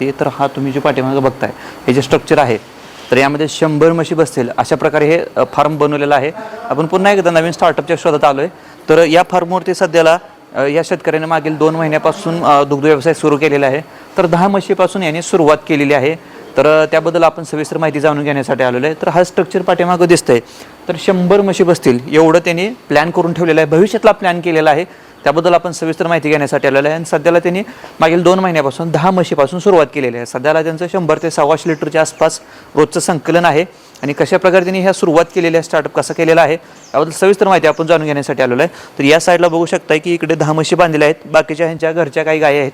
ते तर हा तुम्ही जे पाठीमागं बघताय हे जे स्ट्रक्चर आहे तर यामध्ये शंभर म्हशी बसतील अशा प्रकारे हे फार्म बनवलेलं आहे. आपण पुन्हा एकदा नवीन स्टार्टअपच्या शोधात आलो आहे तर या फार्मवरती सध्याला या शेतकऱ्याने मागील दोन महिन्यापासून दुग्ध व्यवसाय सुरू केलेला आहे. तर दहा म्हशीपासून यांनी सुरुवात केलेली आहे. तर त्याबद्दल आपण सविस्तर माहिती जाणून घेण्यासाठी आलेलो आहे. तर हा स्ट्रक्चर पाठीमागं दिसतंय. तर शंभर म्हशी बसतील एवढं त्यांनी प्लॅन करून ठेवलेलं आहे. भविष्यातला प्लॅन केलेला आहे. त्याबद्दल आपण सविस्तर माहिती घेण्यासाठी आलेलो आहे. आणि सध्याला त्यांनी मागील दोन महिन्यापासून दहा म्हशीपासून सुरुवात केलेली आहे. सध्याला त्यांचं शंभर ते सव्वाशे लिटरच्या आसपास रोजचं संकलन आहे. आणि कशा प्रकारे त्यांनी ह्या सुरुवात केलेली आहे स्टार्टअप कसं केलेला आहे याबद्दल सविस्तर माहिती आपण जाणून घेण्यासाठी आलेलो आहे. तर या साईडला बघू शकता की इकडे दहा म्हशी बांधलेल्या आहेत. बाकीच्या ह्यांच्या घरच्या काही गायी आहेत.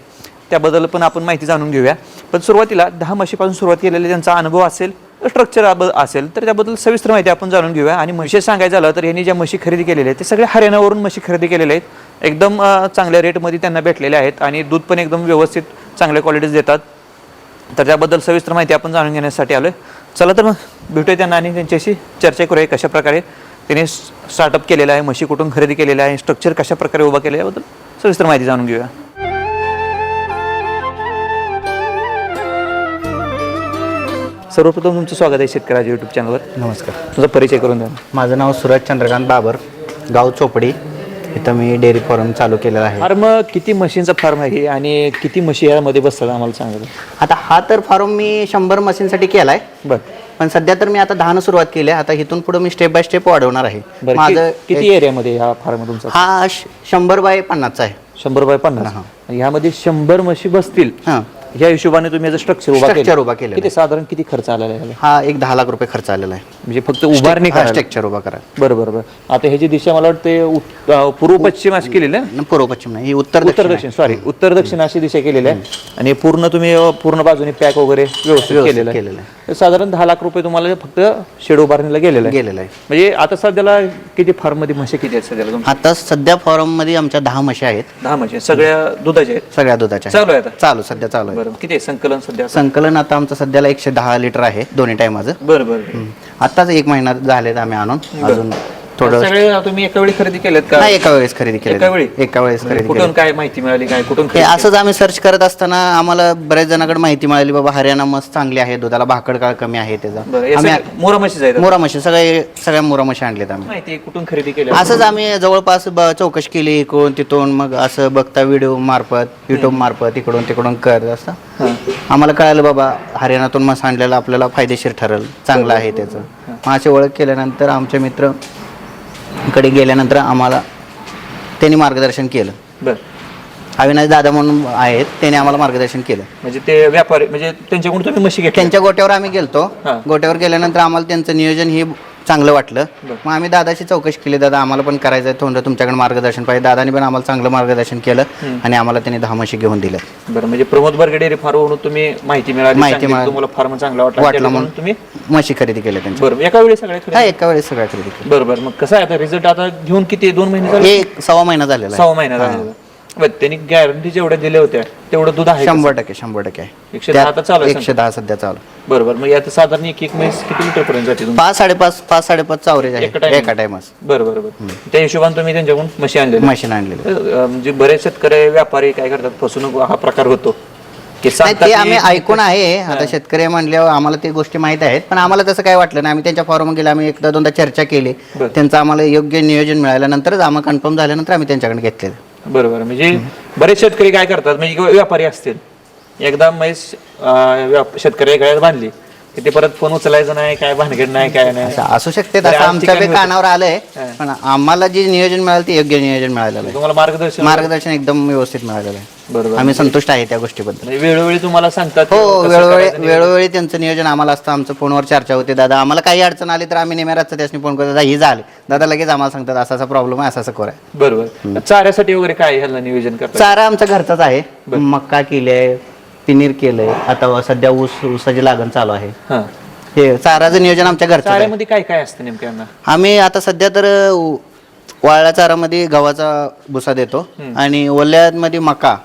त्याबद्दल पण आपण माहिती जाणून घेऊया. पण सुरुवातीला दहा म्हशीपासून सुरुवात केलेला त्यांचा अनुभव असेल स्ट्रक्चर असेल तर त्याबद्दल सविस्तर माहिती आपण जाणून घेऊया. आणि म्हशी सांगायचं झालं तर यांनी ज्या म्हशी खरेदी केलेल्या आहेत ते सगळे हरियाणावरून म्हशी खरेदी केलेल्या आहेत. एकदम चांगल्या रेटमध्ये त्यांना भेटलेले आहेत आणि दूध पण एकदम व्यवस्थित चांगल्या क्वालिटीज देतात. तर त्याबद्दल सविस्तर माहिती आपण जाणून घेण्यासाठी आलो चला तर मग भेटूया त्यांना आणि त्यांच्याशी चर्चा करूया कशाप्रकारे त्यांनी स्टार्टअप केलेलं आहे म्हशी कुठून खरेदी केलेलं आहे स्ट्रक्चर कशा प्रकारे उभा केलं याबद्दल सविस्तर माहिती जाणून घेऊया. सर्वप्रथम तुमचं स्वागत आहे शेतकऱ्याच्या युट्यूब चॅनलवर नमस्कार. तुझा परिचय करून द्या. माझं नाव सूरज चंद्रकांत बाबर गाव चोपडी. इथं मी डेअरी फार्म चालू केलेला आहे. फार्म किती म्हशींचा फार्म आहे आणि किती म्हशी यामध्ये बसतात आम्हाला सांगा आता हा तर फार्म मी शंभर मशीनसाठी केला आहे बर. पण सध्या तर मी आता दहानं सुरुवात केली आहे. आता इथून पुढे मी स्टेप बाय स्टेप वाढवणार आहे. बरं माझं कि- किती एरियामध्ये हा फार्म तुमचा? हा श- शंभर बाय पन्नासचा आहे. शंभर बाय पन्नास? हा. ह्यामध्ये शंभर म्हशी बसतील. हां. ह्या हिशोबाने तुम्ही याचं स्ट्रक्चर उभा केलं. उभा केलेलं किती साधारण किती खर्च आलेला आहे याला? हा एक दहा लाख रुपये खर्च आलेला आहे. म्हणजे फक्त उभारणी करायला. स्ट्रक्चर उभा करा बरं बरं बरं. आता ह्याची दिशा मला वाटते उत- अं, पूर्व पश्चिम अशी केलेली आहे? पूर्व पश्चिम नाही ही उत्तर उत्तर दक्षिण आहे. दक्षिण सॉरी उत्तर दक्षिण अशी दिशा केलेली आहे. आणि पूर्ण तुम्ही अं, पूर्ण बाजूने पॅक वगैरे व्यवस्थित व्यवस्थित केलेलं आहे. केलेलं तर साधारण दहा लाख रुपये तुम्हाला फक्त शेड उभारणीला गेलेलं आहे. गेलेलं आहे. म्हणजे आता सध्याला किती फार्ममध्ये म्हशी किती आहेत सध्याला तुमच्या? आता सध्या फॉर्ममध्ये आमच्या दहा म्हशी आहेत. दहा म्हशी आहेत. सगळ्या दुधाच्या आहेत? सगळ्या दुधाच्या चालू आहे आता? चालू सध्या चालू आहे. बरं किती आहे संकलन सध्या? संकलन आता आमचं सध्याला एकशे दहा लिटर आहे दोन्ही टायमाचं बरं बरं. आत्ताच एक महिना झालेत आम्ही आणून. अजून थोडं सगळे तुम्ही एका वेळी खरेदी केलेत का? नाही एका वेळेस खरेदी केली एका वेळी? एका वेळेस खरेदी कुठून काय माहिती मिळाली काय कुठून हे खरेदी असंच आम्ही सर्च करत असताना आम्हाला बऱ्याच जणांकडे माहिती मिळाली बाबा हरियाणा मस्त चांगली आहे दुधाला भाकड काळ कमी आहे बरं त्याचा आम्ही सगळे मोरा म्हशीच आहेत मोरा म्हशी सगळे सगळ्या मोरा म्हशी आणलेत आम्ही. माहिती कुठून खरेदी केली असंच आम्ही जवळपास ब- चौकशी केली इकडून तिथून मग असं बघता व्हिडिओ मार्फत युट्यूब मार्फत इकडून तिकडून करत असतं हां. आम्हाला कळालं बाबा हरियाणातून मस आणलेलं आपल्याला फायदेशीर ठरेल चांगलं आहे त्याचं. मग अशी ओळख केल्यानंतर आमचे मित्र कडे गेल्यानंतर आम्हाला त्यांनी मार्गदर्शन केलं. बर. अविनाश दादा म्हणून आहेत त्यांनी आम्हाला मार्गदर्शन केलं. म्हणजे ते व्यापारी म्हणजे त्यांच्याकडून तुम्ही म्हशी घेतल्या? त्यांच्या गोट्यावर आम्ही गेलतो. हां. गोट्यावर गेल्यानंतर आम्हाला त्यांचं नियोजन हे चांगलं वाटलं. मग आम्ही दादाशी चौकशी केली. दादा आम्हाला पण करायचं आहे थोडं तुमच्याकडे मार्गदर्शन पाहिजे. दादानी पण आम्हाला चांगलं मार्गदर्शन केलं आणि आम्हाला त्यांनी दहा म्हशी घेऊन दिल्या. बरं म्हणजे प्रमोद बर्गे डेअरी फार्मवरून तुम्ही माहिती मिळाली माहिती मिळाली. तुम्हाला फार्म चांगला वाटला. वाटला म्हणून. तुम्ही म्हशी खरेदी केल्या त्यांच्या. बरं एका वेळी सगळ्या हा खरेदी एका वेळेस सगळ्या खरेदी केल्या. बरं बरं मग कसं आहे आता रिझल्ट आता घेऊन किती दोन महिने झाले? एक सव्वा महिना झालेला आहे. सहा महिना झाले बरं, त्यांनी गॅरंटी जेवढ्या दिल्या होत्या तेवढं दूध आहे शंभर टक्के शंभर टक्के. आहे एकशे दहा आता चालू आहे एकशे दहा सध्या चालू. बरोबर मग आता साधारण एक एक म्हैस किती लिटर पर्यंत जाते पाच साडेपाच पाच साडेपाच चावरेज आहे. एका timing? एका टायमास बरं बरं बरं. त्या हिशोबाने तुम्ही त्यांच्याकडून म्हशी आणलेल्या. मशीन आणलेली अं, म्हणजे बरेच शेतकरी व्यापारी काय करतात फसवणूक हा प्रकार होतो. की नाही सांगतात ते की- आम्ही ऐकून आहे. आता शेतकरी म्हणल्यावर आम्हाला ते गोष्टी माहीत आहेत पण आम्हाला तसं काय वाटलं नाही. आम्ही त्यांच्या फॉर्म गेलो आम्ही एकदा दोनदा चर्चा केली. बरं. त्यांचं आम्हाला योग्य नियोजन मिळाल्यानंतरच आम्हाला कन्फर्म झाल्यानंतर आम्ही त्यांच्याकडे घेतलेलं. बरोबर. म्हणजे बरेच शेतकरी काय करतात म्हणजे किंवा व्यापारी असतील. एकदा म्हैस अं, व्याप- शेतकरी गळ्यात बांधली की ते परत फोन उचलायचं नाही काय भानगड नाही काय नाही. असं असू शकते तसं आमच्या ठिकाणी कानावर आलंय. पण आम्हाला जे नियोजन मिळालं ते योग्य नियोजन मिळालेलं आहे. तुम्हाला मार्गदर्शन मार्गदर्शन एकदम व्यवस्थित मिळालेलं आहे. बरोबर. आम्ही संतुष्ट आहे त्या गोष्टीबद्दल. म्हणजे वेळोवेळी तुम्हाला सांगतात हो कसं वेळोवेळी करायचं. वेळोवेळी त्यांचं नियोजन आम्हाला असतं. आमचं फोनवर चर्चा होते दादा आम्हाला काही अडचण आली तर आम्ही नेहमी रातचं त्याच्यानी फोन करतो. दादा ही झाली. दादा लगेच आम्हाला सांगतात असा असा प्रॉब्लेम आहे असं असं करा बरोबर. चाऱ्यासाठी वगैरे काय ह्याला नियोजन करतात? चारा आमचा घरचाच आहे. मक्का केले पनीर केलंय. आता सध्या ऊस ऊसाची लागण चालू आहे. हा. हे चाराचं नियोजन आमच्या घरचं आहे. चाऱ्यामध्ये काय काय असतं नेमकं यांना? आम्ही आता सध्या तर उ- वाळल्या चारामध्ये गव्हाचा भुसा देतो आणि ओल्यामध्ये मका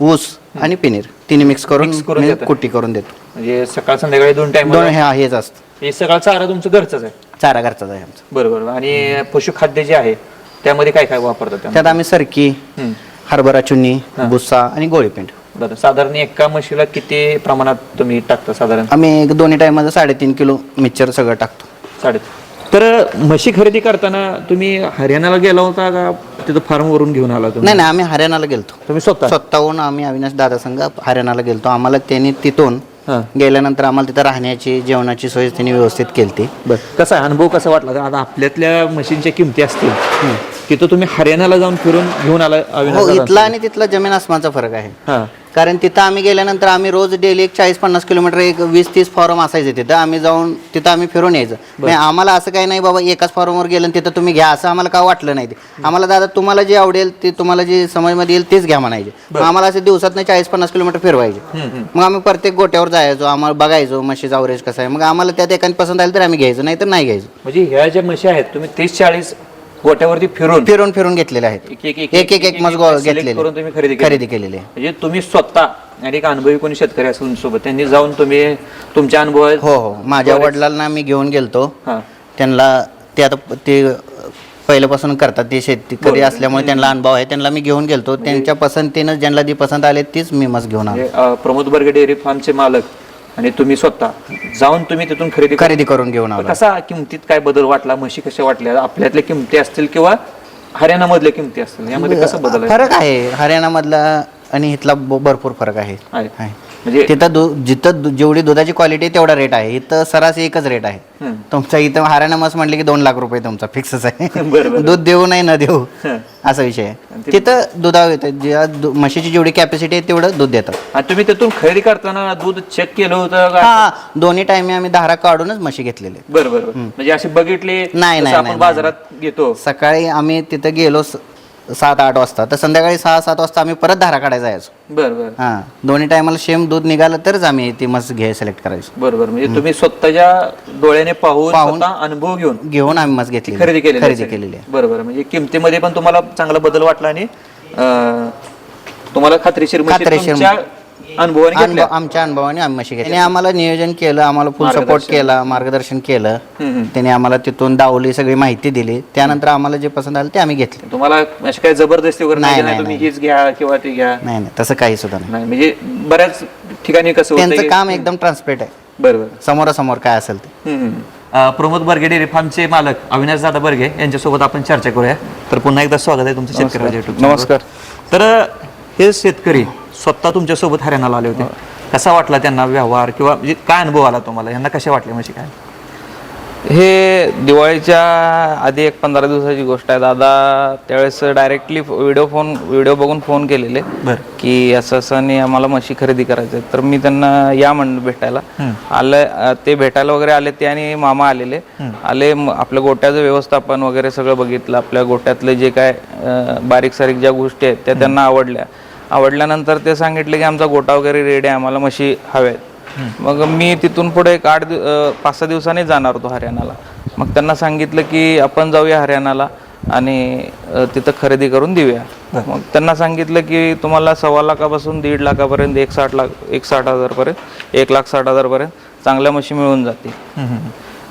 ऊस आणि पनीर. तिन्ही मिक्स करून करून मी देता. कुट्टी करून देतो. म्हणजे सकाळ संध्याकाळी दोन टाइम दोन हे हेच असतं. हे सगळं चारा तुमचं घरचंच आहे? चारा घरचाच आहे आमचा. बरोबर आणि पशुखाद्य जे आहे त्यामध्ये काय काय वापरतात त्यामध्ये? त्यात आम्ही सरकी हम्म. हरभरा चुन्नी भुसा आणि गोळीपेंड बरं. साधारण एका म्हशीला किती प्रमाणात तुम्ही टाकता साधारण? आम्ही एक दोन्ही टायमाचं साडेतीन किलो मिक्सचर सगळं टाकतो. साडे तर म्हशी खरेदी करताना तुम्ही हरियाणाला गेला होता का तिथं फार्म वरून घेऊन आला तुम्ही? नाही नाही आम्ही हरियाणाला गेलतो. तुम्ही स्वतः? स्वतःहून आम्ही अविनाश दादा संघ हरियाणाला गेलतो. आम्हाला त्यांनी तिथून हां. गेल्यानंतर आम्हाला तिथं राहण्याची जेवणाची सोय त्यांनी व्यवस्थित केली बर. कसा आहे? अनुभव कसा वाटला? आता आपल्यातल्या मशीनच्या किमती असतील. तिथं तुम्ही हरियाणाला जाऊन फिरून घेऊन आला अविनाश हो दादा? इथला आणि तिथला जमीन आसमानचा फरक आहे. हा. कारण तिथं आम्ही गेल्यानंतर आम्ही रोज डेली एक चाळीस पन्नास किलोमीटर एक वीस तीस फॉर्म असायचे तिथं. आम्ही जाऊन तिथं आम्ही फिरून यायचं. म्हणजे आम्हाला असं काही नाही बाबा एकाच फॉर्मवर गेलं आणि तिथं तुम्ही घ्या. असं आम्हाला काय वाटलं नाही ते? आम्हाला दादा तुम्हाला जे आवडेल ते तुम्हाला जे समजमध्ये येईल तेच घ्या म्हणायचे. मग आम्हाला असे दिवसात चाळीस पन्नास किलोमीटर फिरवायचे. मग आम्ही प्रत्येक गोट्यावर जायचो आम्हाला बघायचो म्हशीचा अवरेज कसं आहे. मग आम्हाला त्यात एकाने पसंत आलं तर आम्ही घ्यायचो नाही तर नाही घ्यायचो. म्हणजे ह्या ज्या म्हशी आहेत तुम्ही तीस चाळीस गोट्यावरती फिरून फिरून फिरून घेतलेले आहेत. एक एक एक एक एक मस select घेतलेले. करून तुम्ही खरेदी. खरेदी केलेली. आहे म्हणजे तुम्ही स्वतः आणि एक अनुभवी कोणी शेतकरी असेल तुमच्यासोबत त्यांनी जाऊन तुम्ही तुमच्या अनुभव हो हो. माझ्या वडिलांना मी घेऊन गेलतो. त्यांना ते आता ते पहिल्यापासून करतात ते शेती कधी असल्यामुळे त्यांना अनुभव आहे. त्यांना मी घेऊन गेलतो. त्यांच्या पसंतीनं ज्यांना जी पसंत आले तीच मी मस घेऊन आलो. म्हणजे प्रमोद बर्गे डेअरी फार्मचे मालक. आणि तुम्ही स्वतः जाऊन तुम्ही तिथून खरेदी. खरेदी करून घेऊन आलो कसा किमतीत काय बदल वाटला म्हशी कशा वाटल्या आपल्यातल्या किमती असतील किंवा हरियाणा मधल्या किमती असतील यामध्ये कसं बदल आहे? फरक आहे हरियाणामधला आणि इथला ब- भरपूर फरक आहे आहे आहे. म्हणजे तिथं दु जिथं जेवढी दुधाची क्वालिटी तेवढा रेट आहे इथं सरासरी एकच रेट आहे. तुमचा इथं हरियाणा मस म्हटले की दोन लाख रुपये तुमचा फिक्सच आहे. दूध देऊ नाही न देऊ हं. असा विषय आहे तिथं दुधावर येतं ज्या दु- म्हशीची जेवढी कॅपॅसिटी आहे तेवढं दूध देतात आणि तुम्ही तिथून खरेदी करताना दूध चेक केलं होतं का हा दोन्ही टाइम आम्ही धारा काढूनच म्हशी घेतलेले आहेत. बरं बरं बरं. म्हणजे अशी बघितली नाही, नाही, आपण नाही, बाजारात घेतो सकाळी आम्ही तिथं गेलो स- सात आठ वाजता. तर संध्याकाळी सहा सात वाजता आम्ही परत धारा काढायला जायचो. बरं बरं. हा दोन्ही टायमाला सेम दूध निघालं तरच आम्ही ती मस घे सिलेक्ट करायचो. बरं बरं. म्हणजे तुम्ही स्वतःच्या डोळ्याने पाहून पाहून- स्वतः अनुभव घेऊन घेऊन आम्ही मस घेतली खरेदी केलेली खरेदी. केलेली आहे. बरं बरं. म्हणजे किमतीमध्ये पण तुम्हाला चांगला बदल वाटला आणि अं, तुम्हाला खात्रीशीर खात्रीशीर तुमच्या अनुभवाने घेतल्या. आमच्या अनुभवाने आम्ही त्यांनी आम्हाला नियोजन केलं आम्हाला फुल सपोर्ट मार्गदर्शन. केला मार्गदर्शन केलं. हम्म, हम्म. त्यांनी आम्हाला तिथून दावली सगळी माहिती दिली. त्यानंतर आम्हाला जे पसंत आलं ते आम्ही घेतले. तुम्हाला अशी काही जबरदस्ती वगैरे नाही, नाही नाही नाही, तुम्ही हीच घ्या किंवा ती घ्या? नाही नाही तसं काही सुद्धा नाही. नाही म्हणजे बऱ्याच ठिकाणी कसं होतं त्यांचं की- काम एकदम ट्रान्सपेट आहे. बरं बरं समोरासमोर काय असेल ते. प्रमोद बर्गे डेअरी फार्मचे मालक अविनाश दादा बर्गे यांच्यासोबत आपण चर्चा करूया. तर पुन्हा एकदा स्वागत आहे तुमचं शेतकरी. नमस्कार. तर अं, हे शेतकरी स्वतः तुमच्यासोबत हरियाणाला आले होते. कसा वाटला त्यांना व्यवहार किंवा म्हणजे काय अनुभव आला तुम्हाला? यांना कशा वाटले म्हणजे काय? हे दिवाळीच्या आधी एक पंधरा दिवसाची गोष्ट आहे. दादा त्यावेळेस डायरेक्टली व्हिडिओ फोन व्हिडिओ बघून फोन केलेले की असं असं आणि आम्हाला म्हशी खरेदी करायचं आहे तर मी त्यांना या म्हणलं भेटायला आलं ते भेटायला वगैरे आले ते आणि मामा आलेले. आले आपल्या गोट्याचं व्यवस्थापन वगैरे सगळं बघितलं. आपल्या गोट्यातले जे काय बारीक सारीक ज्या गोष्टी आहेत त्या त्यांना आवडल्या. आवडल्यानंतर ते सांगितले की आमचा गोटा वगैरे रेडी आहे आम्हाला म्हशी हव्यात मग मी तिथून पुढे एक आठ पाच सहा दिवसांनी जाणार होतो हरियाणाला. मग त्यांना सांगितलं की आपण जाऊया हरियाणाला आणि तिथं खरेदी करून देऊया. मग त्यांना सांगितलं की तुम्हाला सव्वा लाखापासून दीड लाखापर्यंत एक साठ लाख एक साठ हजारपर्यंत एक लाख साठ हजारपर्यंत चांगल्या म्हशी मिळून जातील.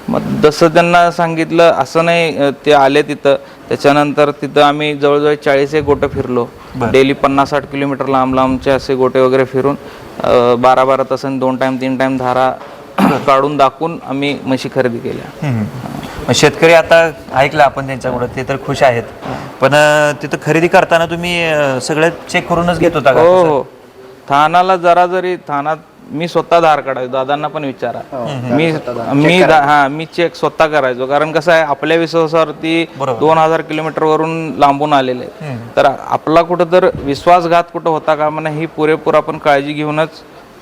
मग जसं त्यांना सांगितलं असं नाही ते आले तिथं. त्याच्यानंतर तिथं आम्ही जवळजवळ चाळीस एक गोटे फिरलो. डेली पन्नास साठ किलोमीटर लांब लांबचे असे गोटे वगैरे फिरून बारा बारा तासांनी दोन टाइम तीन टाइम धारा काढून दाखवून आम्ही म्हशी खरेदी केल्या. शेतकरी आता ऐकलं आपण त्यांच्याकडे ते तर खुश आहेत. पण तिथं खरेदी करताना तुम्ही सगळं चेक करूनच घेत होता हो हो. थानाला जरा जरी थानात मी स्वतः धार काढायचो दादांना पण विचारा. मी मी दा- हा मी चेक स्वतः करायचो. कारण कसं आहे आपल्या विश्वासावरती दोन हजार किलोमीटर वरून लांबून आलेले आहेत. तर आपला कुठं तर विश्वासघात कुठं होता का म्हणा ही पुरेपूर आपण काळजी घेऊनच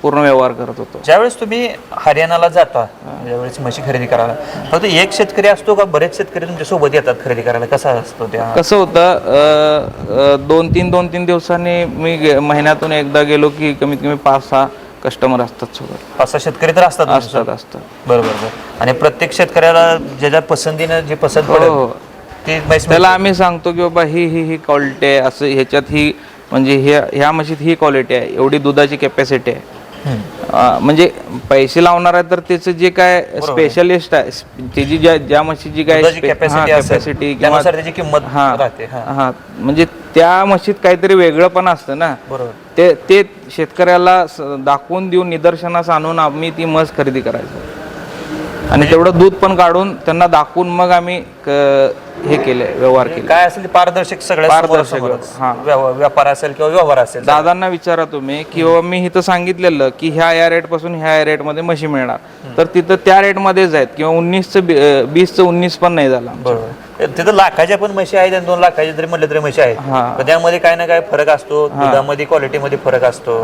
पूर्ण व्यवहार करत होतो. ज्यावेळेस तुम्ही हरियाणाला जाता ज्यावेळेस म्हशी खरेदी करायला फक्त एक शेतकरी असतो का बरेच शेतकरी तुमच्यासोबत येतात खरेदी करायला? कसा असतो त्या? कसं होतं अ, अ, दोन तीन दोन तीन दिवसांनी मी गे- महिन्यातून एकदा गेलो की कमीत कमी पाच सहा कस्टमर असतात सोबत सहा शेतकरी तर असतात तुमच्या असतात. असतात बरोबर बरोबर आणि प्रत्येक शेतकऱ्याला ज्याच्या पसंतीनं जे पसंत हो, पडेल हो. ते म्हैस त्याला आम्ही सांगतो की बाबा ही ही ही क्वालिटी आहे असं ह्याच्यात ही म्हणजे ह्या ह्या म्हशीत ही क्वालिटी आहे एवढी दुधाची कॅपॅसिटी आहे हम्म. अ, म्हणजे पैसे लावणार आहे तर त्याचं जे काय स्पेशलिस्ट आहे त्याची ज्या ज्या म्हशीची काय दुधाची स्पे- capacity असेल, capacity किंवा त्यानुसार त्याची किंमत राहते, हा. हा म्हणजे त्या म्हशीत काहीतरी वेगळं पण असतं ना. बरोबर. ते ते शेतकऱ्याला स- दाखवून देऊन निदर्शनास आणून आम्ही ती म्हस खरेदी करायचो. आणि तेवढं दूध पण काढून त्यांना दाखवून मग आम्ही क- हे केले व्यवहार केले. काय असेल ते पारदर्शक सगळ्या पारदर्शक, समोरासमोरच. हा. व्यव- व्यापार असेल किंवा व्यवहार असेल. दादांना विचारा तुम्ही किंवा मी इथं सांगितलेलं की ह्या या रेटपासून ह्या या रेटमध्ये म्हशी मिळणार तर तिथं त्या रेट मध्येच आहेत किंवा उन्नीसचं बीसचं उन्नीस पण नाही झाला बरोबर. तिथं लाखाच्या पण म्हशी आहेत आणि दोन लाखाच्या जरी म्हटलं तरी म्हशी आहेत. हा. पण त्यामध्ये काय ना काय फरक असतो दुधामध्ये क्वालिटीमध्ये फरक असतो.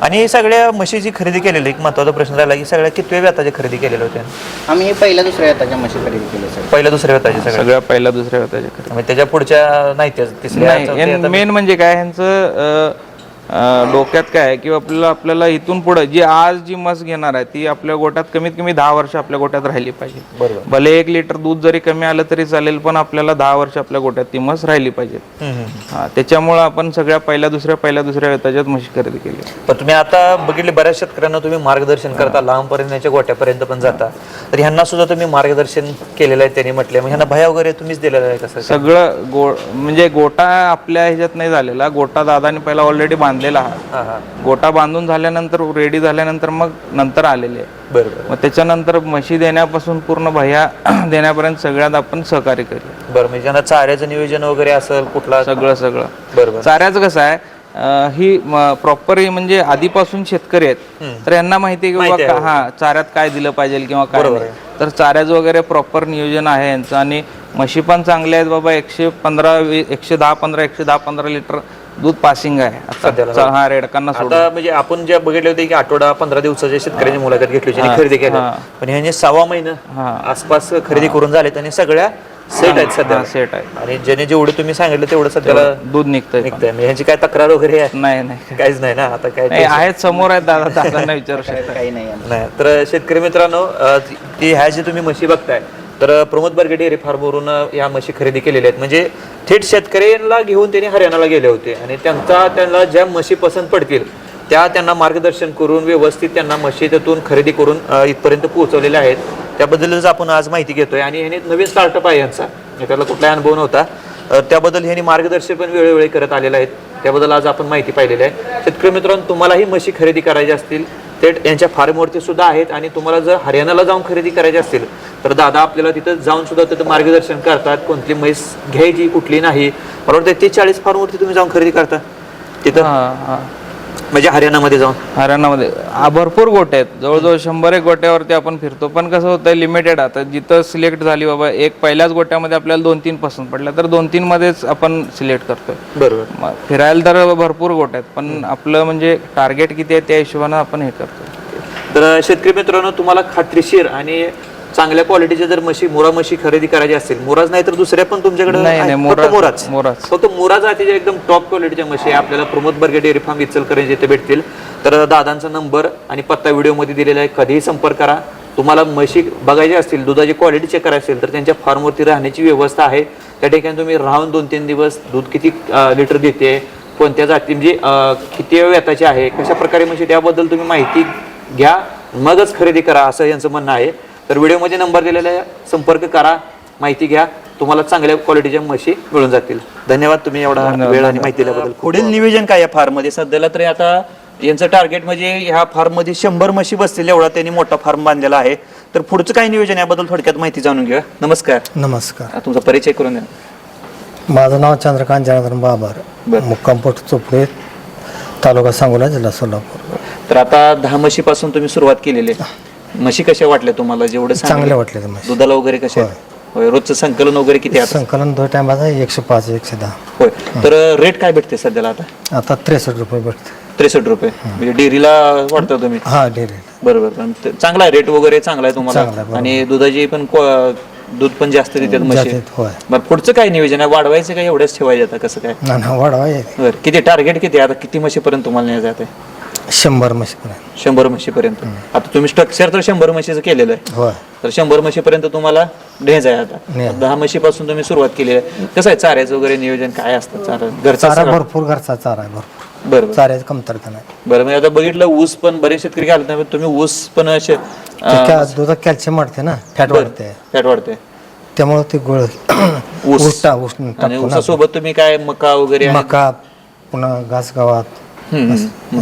आणि सगळ्या म्हशीची खरेदी केलेली एक महत्त्वाचा प्रश्न राहिला की सगळ्या कितव्या व्याताची खरेदी केलेल्या होत्या? आम्ही हे पहिल्या दुसऱ्या येताच्या म्हशी खरेदी केल्या सर. पहिल्या दुसऱ्या व्याताची सगळ्या. सगळ्या पहिल्या दुसऱ्या होत्या म्हणजे त्याच्या पुढच्या नाही त्या तिसऱ्या चौथ्या आता- मेन म्हणजे काय ह्यांचं अं, डोक्यात काय आहे की आपल्याला आपल्याला इथून पुढे जी आज जी म्हस घेणार आहे ती आपल्या गोट्यात कमीत कमी दहा वर्ष आपल्या गोट्यात राहिली पाहिजे. बरोबर. भले एक लिटर दूध जरी कमी आलं तरी चालेल पण आपल्याला दहा वर्ष आपल्या गोट्यात ती म्हस राहिली पाहिजे. हा त्याच्यामुळं आपण सगळ्या पहिल्या दुसऱ्या पहिल्या दुसऱ्या त्याच्यात म्हशी खरेदी केली. पण तुम्ही आता बघितले बऱ्याच शेतकऱ्यांना तुम्ही मार्गदर्शन करता लांबपर्यंतच्या गोट्यापर्यंत पण जाता. तर ह्यांना सुद्धा तुम्ही मार्गदर्शन केलेलं आहे त्यांनी म्हटले मग ह्यांना भया वगैरे तुम्हीच दिलेलं आहे कसं सगळं गो म्हणजे गोटा आपल्या ह्याच्यात नाही झालेला. गोटा दादाने पहिला ऑलरेडी बांधलेला हा. हा हा. गोटा बांधून झाल्यानंतर रेडी झाल्यानंतर मग नंतर आलेले आहे. बरोबर. मग त्याच्यानंतर म्हशी देण्यापासून पूर्ण भया देण्यापर्यंत सगळ्यात आपण सहकार्य केलं बरं म्हणजे चाऱ्याचं नियोजन वगैरे असेल कुठला? सगळं सगळं. बरोबर. चाऱ्याचं कसं आहे अं, ही प्रॉपर म्हणजे आधीपासून शेतकरी आहेत. तर यांना माहिती आहे की बाबा का- हा. चाऱ्यात काय दिलं पाहिजे किंवा काय नाही. तर चाऱ्याचं वगैरे प्रॉपर नियोजन आहे यांचं. आणि म्हशी पण चांगल्या आहेत बाबा एकशे पंधरा वी- एकशे दहा पंधरा एकशे दहा पंधरा लिटर दूध पासिंग आहे आता. चा- हा. रेडकांना सोडून आता म्हणजे आपण जे बघितले होते की आठवडा पंधरा दिवसाच्या शेतकऱ्यांची मुलाखत घेतली होती आणि खरेदी केली. पण ह्यांनी सहा महिना आसपास खरेदी करून झालेत आणि सगळ्या सेट आहेत सध्या. सेट आहे आणि ज्याने जेवढे तुम्ही सांगितलं तेवढं सध्याला दूध निघतंय. निघतंय. म्हणजे ह्यांची काय तक्रार वगैरे आहे? नाही नाही. काहीच नाही ना? आता काय नाही, आहेत समोर आहेत दादा दादांना विचारू शकता. काही नाही. तर शेतकरी मित्रांनो अ, ती ह्या जे तुम्ही म्हशी बघताय तर प्रमोद बर्गे डेअरी फार्मवरून या म्हशी खरेदी केलेल्या आहेत. म्हणजे थेट शेतकऱ्यांना घेऊन त्यांनी हरियाणाला गेले होते. आणि त्यांचा त्यांना ज्या म्हशी पसंत पडतील त्या त्यांना मार्गदर्शन करून व्यवस्थित त्यांना म्हशी त्यातून खरेदी करून इथपर्यंत पोहोचवलेल्या आहेत. त्याबद्दलच आपण आज माहिती घेतोय. आणि ह्याने नवीन स्टार्टअप आहे यांचा. त्याला कुठलाही अनुभव नव्हता. त्याबद्दल ह्यांनी मार्गदर्शन पण वेळोवेळी करत आलेलं आहेत. त्याबद्दल आज आपण माहिती पाहिलेली आहे. शेतकरी मित्रांनो तुम्हालाही म्हशी खरेदी करायची असतील थेट यांच्या फार्मवरती सुद्धा आहेत आणि तुम्हाला जर हरियाणाला जाऊन खरेदी करायची असतील तर दादा आपल्याला तिथं जाऊन सुद्धा तिथं मार्गदर्शन करतात. कोणती म्हैस घ्यायची कुठली नाही. बरोबर ते चाळीस फार्मवरती तुम्ही जाऊन खरेदी करता. तिथं म्हणजे हरियाणामध्ये जाऊन? हरियाणामध्ये. आ, भरपूर गोटे आहेत. जवळजवळ शंभर एक गोट्यावरती आपण फिरतो. पण कसं होतं लिमिटेड आता जिथं सिलेक्ट झाली बाबा एक पहिल्याच गोट्यामध्ये आपल्याला दोन तीन पसंत पडल्या. तर दोन तीन मध्येच आपण सिलेक्ट करतोय. बरोबर. फिरायला तर भरपूर गोट्या आहेत. पण आपलं म्हणजे टार्गेट किती आहे त्या हिशोबानं आपण हे करतो तर शेतकरी मित्रांनो तुम्हाला खात्रीशीर आणि चांगल्या क्वालिटीच्या जर म्हशी मुरा म्हशी खरेदी करायची असतील मुराज नाही तर दुसऱ्या पण तुमच्याकडे नाही, आहेत. नाही, फक्त मुराज- मुराज. मुराज. फक्त मुरा जातीच्या एकदम टॉप क्वालिटीच्या म्हशी आपल्याला प्रमोद बर्गे डेअरी फार्म इचलकरंजी येथे भेटतील. तर दादांचा नंबर आणि पत्ता व्हिडिओमध्ये दिलेला आहे. कधीही संपर्क करा. तुम्हाला म्हशी बघायची असतील दुधाची क्वालिटी चेक करायची असेल तर त्यांच्या फार्मवरती राहण्याची व्यवस्था आहे. त्या ठिकाणी तुम्ही राहून दोन तीन दिवस दूध किती लिटर देते कोणत्या जाती म्हणजे अं, किती व्यताची आहे कशा प्रकारे म्हशी त्याबद्दल तुम्ही माहिती घ्या. मगच खरेदी करा असं यांचं म्हणणं आहे. तर व्हिडिओमध्ये नंबर दिलेला आहे. संपर्क करा माहिती घ्या. तुम्हाला चांगल्या क्वालिटीच्या म्हशी मिळून जातील. धन्यवाद तुम्ही एवढा वेळ आणि माहिती दिल्याबद्दल. पुढील नियोजन काय या फार्ममध्ये? सध्याला तरी आता यांचं टार्गेट म्हणजे ह्या फार्ममध्ये शंभर म्हशी बसतील एवढा त्यांनी मोठा फार्म बांधलेला आहे. तर पुढचं काय नियोजन याबद्दल थोडक्यात माहिती जाणून घ्या नमस्कार. नमस्कार. तुमचा परिचय करून द्या. माझं नाव चंद्रकांत जनार्दन बाबर. मुक्काम पोस्ट चोपडे तालुका सांगोला जिल्हा सोलापूर. तर आता दहा म्हशी पासून तुम्ही सुरुवात केलेली आहे. म्हशी कशा वाटल्या तुम्हाला? जेवढं सांगितलं? चांगले वाटले. दुधाला वगैरे कशा आहेत? होय. रोजचं संकलन वगैरे किती आहे आता? संकलन दोन टायमाचा एकशे पाच एकशे दहा. होय. तर रेट काय भेटते सध्याला आता? आता त्रेसष्ट रुपये भेटते. त्रेसष्ट रुपये. म्हणजे डेअरीला वाटतं तुम्ही? हा डेली बरोबर. पण ते- चांगला आहे रेट वगैरे चांगला आहे चांगला आहे, तुम्हाला बरोबर. आणि दुधाची पण क्वा- दूध पण जास्त देतात म्हशी? जातात होय. बरं पुढचं काय नियोजन आहे? वाढवायचं काय एवढंच ठेवायचं आता? कसं काय? ना ना वाढवा आहे. बरं किती टार्गेट किती आहे? आता किती म्हशीपर्यंत तुम्हाला न्यायचं आहे? शंभर म्हशीपर्यंत. शंभर म्हशीपर्यंत. आता तुम्ही स्ट्रक्चर तर शंभर म्हशीचं केलेलं आहे. होय. तर शंभर म्हशीपर्यंत तुम्हाला ढेज आहे आता. न्यायचं. दहा म्हशीपासून तुम्ही सुरुवात केली आहे. कसं आहे चाऱ्याचं वगैरे नियोजन? काय असतं चारा? घरचा चारा? भरपूर घरचा चारा आहे भरपूर. बरं बरं. चाऱ्याची कमतरता नाही. बरं म्हणजे आता बघितलं ऊस पण बरेच शेतकरी घालत नाही पण तुम्ही ऊस पण असे ते कॅ- दुधात कॅल्शियम वाढते ना फॅट वाढते. फॅट वाढते. त्यामुळे ते गोळ ऊस. उष्टा आणि ना. ऊसासोबत तुम्ही काय मका वगैरे? मका पुन्हा घास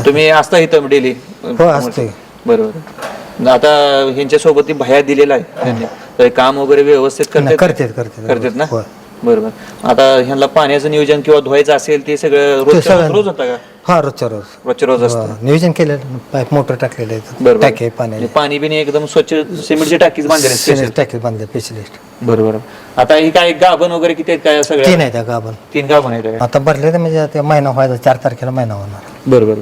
तुम्ही असता इथं डेली? हो असते बरोबर. आता ह्यांच्या सोबत भया दिलेला आहे त्यांनी. तर काम वगैरे व्यवस्थित करतात करतात करतात. करतात ना? होय. बरोबर. आता ह्यांना पाण्याचं नियोजन किंवा धुवायचं असेल ते सगळं रोज सगळं- रोज होता का? हा रोजच्या रोज. रोजच्या रोज असतं. हो, नियोजन केलेलं. पाईप मोटर टाकलेले आहेत बरोबर. टाके पाण्याचे. म्हणजे पाणी बिणी एकदम स्वच्छ सिमेंटची टाकीच बांधलेली आहे special. टाके बांधले स्पेशलिस्ट बरोबर. आता ही काय गाभण वगैरे किती आहेत काय सगळ्या? तीन आहे त्या गाभण. तीन गाभण आहेत आता भरले तर म्हणजे ते महिना व्हायचा चार तारखेला महिना होणार. बरोबर.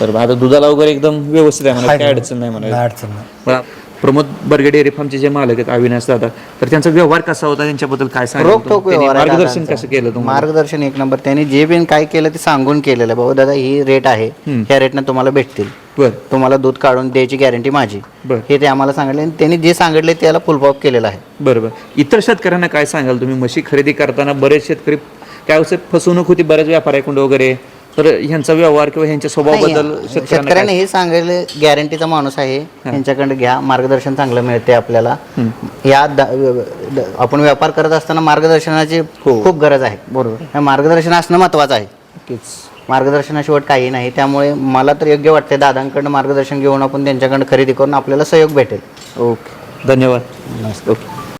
बरोबर. आता दुधाला वगैरे एकदम व्यवस्थित आहे मला काय अडचण नाही नाही अडचण नाही. बरं. प्रमोद बर्गे डेअरी फार्मचे जे मालक आहेत अविनाश दादा तर त्यांचा व्यवहार कसा होता? त्यांच्याबद्दल काय सांगाल रोखोक तुम्ही? त्यांनी व्यवहार आहे मार्गदर्शन दादांचं. कसं केलं तुम्हाला? मार्गदर्शन एक नंबर. त्यांनी जे बिन काय केलं ते सांगून केलेलं आहे. बाबा दादा ही रेट आहे. ह्या रेटनं तुम्हाला भेटतील. बर. तुम्हाला दूध काढून द्यायची गॅरंटी माझी. बर. हे ते आम्हाला सांगितले आणि त्यांनी जे सांगितले त्याला फुलपॉप केलेलं आहे. बरोबर. इतर शेतकऱ्यांना काय सांगाल तुम्ही? म्हशी खरेदी करताना बरेच शेतकरी काय होतं फसवणूक होती बऱ्याच व्यापाऱ्याकडून वगैरे? तर ह्यांचा व्यवहार किंवा ह्यांच्या स्वभावाबद्दल नाही, शेतकऱ्यांना शेतकऱ्याने हे सांगितले गॅरंटीचा माणूस आहे. यांच्याकडे घ्या मार्गदर्शन चांगलं मिळते आपल्याला. या द- द- आपण व्यापार करत असताना मार्गदर्शनाची खूप गरज आहे. बरोबर. मार्गदर्शन असणं महत्वाचं आहे. काय- मार्गदर्शनाशिवाय काही नाही. त्यामुळे मला तर योग्य वाटते दादांकडनं मार्गदर्शन घेऊन आपण त्यांच्याकडनं खरेदी करून आपल्याला सहयोग भेटेल. ओके. धन्यवाद. ओके.